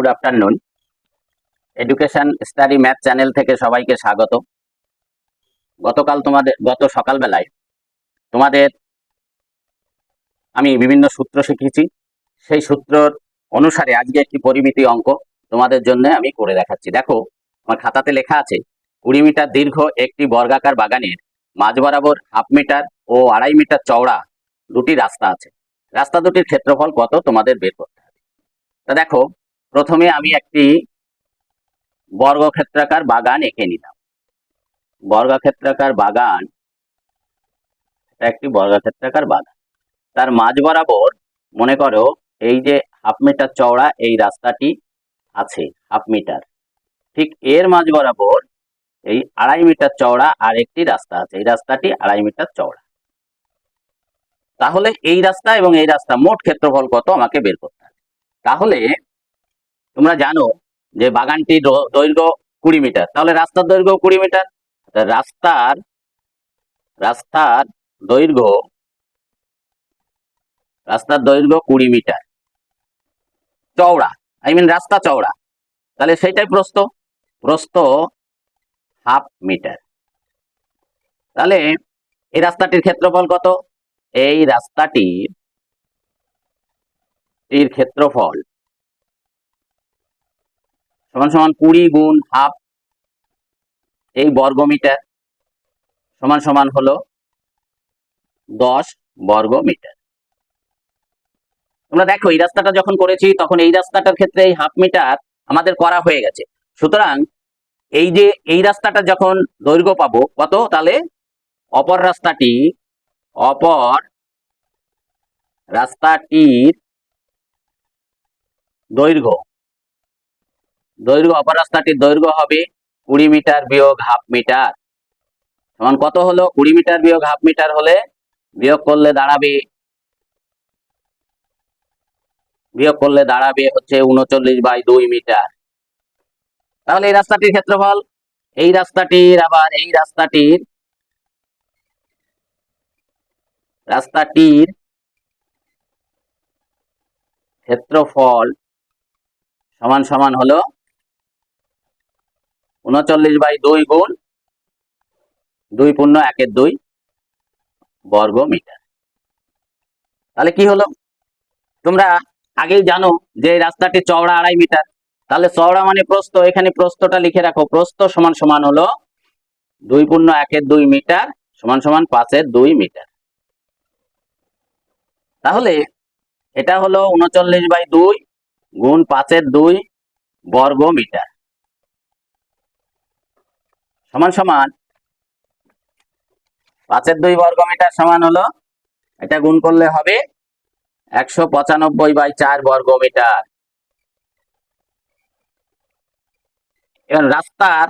Good afternoon. Education study math channel থেকে সবাইকে স্বাগত। গতকাল তোমাদের, গত সকালবেলায় তোমাদের আমি বিভিন্ন সূত্র শিখিয়েছি সেই সূত্রর অনুসারে আজকে একটি পরিমিতি অঙ্ক তোমাদের জন্য আমি করে দেখাচ্ছি। দেখো, আমার খাতাতে লেখা আছে, কুড়ি মিটার দীর্ঘ একটি বর্গাকার বাগানের মাঝ বরাবর হাফ মিটার ও আড়াই মিটার চওড়া দুটি রাস্তা আছে। রাস্তা দুটির ক্ষেত্রফল কত? তোমাদের বের করতে হবে। তা দেখো প্রথমে আমি একটি বর্গক্ষেত্রাকার বাগান এঁকে নিলাম। বর্গক্ষেত্রাকার বাগান একটি বর্গক্ষেত্রাকার বাগান। তার মাঝ বরাবর, মনে করো, এই যে হাফ মিটার চওড়া এই রাস্তাটি আছে, হাফ মিটার। ঠিক এর মাঝ বরাবর এই আড়াই মিটার চওড়া আর একটি রাস্তা আছে, এই রাস্তাটি আড়াই মিটার চওড়া। তাহলে এই রাস্তা এবং এই রাস্তা মোট ক্ষেত্রফল কত? আমাকে বের করতে হবে। তাহলে তোমরা জানো যে বাগানটির দ- দৈর্ঘ্য কুড়ি মিটার। তাহলে রাস্তার দৈর্ঘ্য কুড়ি মিটার? রাস্তার রাস্তার দৈর্ঘ্য রাস্তার দৈর্ঘ্য কুড়ি মিটার। চওড়া আই মিন রাস্তা চওড়া। তাহলে সেইটাই প্রস্ত প্রস্ত হাফ মিটার। তাহলে এই রাস্তাটির ক্ষেত্রফল কত? এই রাস্তাটির, এর ক্ষেত্রফল সমান সমান কুড়ি গুণ হাফ এই বর্গমিটার সমান সমান হলো দশ বর্গ মিটার তোমরা দেখো, এই রাস্তাটা যখন করেছি, তখন এই রাস্তাটার ক্ষেত্রে এই হাফ মিটার আমাদের করা হয়ে গেছে। সুতরাং এই যে, এই রাস্তাটা যখন দৈর্ঘ্য পাবো, কত? তাহলে অপর রাস্তাটি, অপর রাস্তাটির দৈর্ঘ্য। দৈর্ঘ্য অপরাস্তাটির দৈর্ঘ্য হবে কুড়ি মিটার বিয়োগ হাফ মিটার। সমান কত হলো? কুড়ি মিটার বিয়োগ হাফ মিটার হলে বিয়োগ করলে দাঁড়াবে, বিয়োগ করলে দাঁড়াবে হচ্ছে উনচল্লিশ বাই দুই মিটার। তাহলে এই রাস্তাটির ক্ষেত্রফল, এই রাস্তাটির আবার এই রাস্তাটির রাস্তাটির ক্ষেত্রফল সমান সমান হলো উনচল্লিশ বাই দুই গুণ দুই পূর্ণ একের দুই বর্গ মিটার তাহলে কি হলো? তোমরা আগেই জানো যে রাস্তাটি চওড়া আড়াই মিটার। তাহলে চওড়া মানে প্রস্থ, এখানে প্রস্থটা লিখে রাখো। প্রস্থ সমান সমান হলো দুই পূর্ণ একের দুই মিটার সমান সমান পাঁচের দুই মিটার। তাহলে এটা হলো উনচল্লিশ বাই দুই গুণ পাঁচের দুই বর্গ মিটার সমান সমান পাঁচের দুই বর্গ মিটার সমান হলো, এটা গুণ করলে হবে একশো পঁচানব্বই বাই চার বর্গ মিটার এখন রাস্তার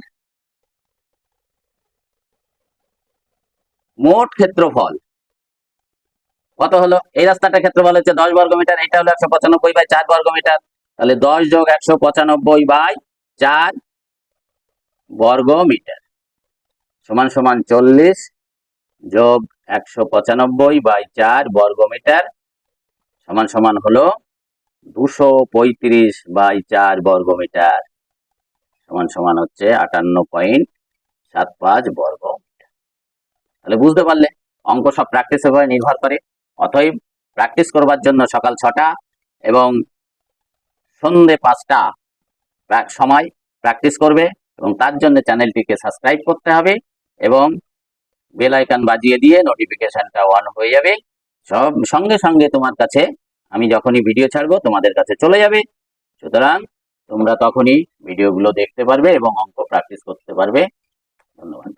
মোট ক্ষেত্রফল কত হলো? এই রাস্তাটার ক্ষেত্রফল হচ্ছে দশ বর্গ মিটার এটা হলো একশো পঁচানব্বই বাই চার বর্গ মিটার তাহলে দশ যোগ একশো পঁচানব্বই বাই চার বর্গ মিটার সমান সমান চল্লিশ যোগ একশো পঁচানব্বই বাই চার বর্গ মিটার সমান সমান হলো দুশো পঁয়ত্রিশ বাই চার বর্গ মিটার সমান সমান হচ্ছে আটান্ন পয়েন্ট সাত পাঁচ বর্গ। তাহলে বুঝতে পারলে অঙ্ক সব প্র্যাকটিসের উপরে নির্ভর করে অতএব প্র্যাকটিস করবার জন্য সকাল ছটা এবং সন্ধে পাঁচটা সময় প্র্যাকটিস করবে এবং তার জন্য চ্যানেলটিকে সাবস্ক্রাইব করতে হবে এবং বেল আইকন বাজিয়ে দিয়ে নোটিফিকেশনটা অন হয়ে যাবে। সব সঙ্গে সঙ্গে তোমার কাছে আমি যখনই ভিডিও ছাড়বো তোমাদের কাছে চলে যাবে। সুতরাং তোমরা তখনই ভিডিওগুলো দেখতে পারবে এবং অঙ্ক প্র্যাকটিস করতে পারবে। ধন্যবাদ।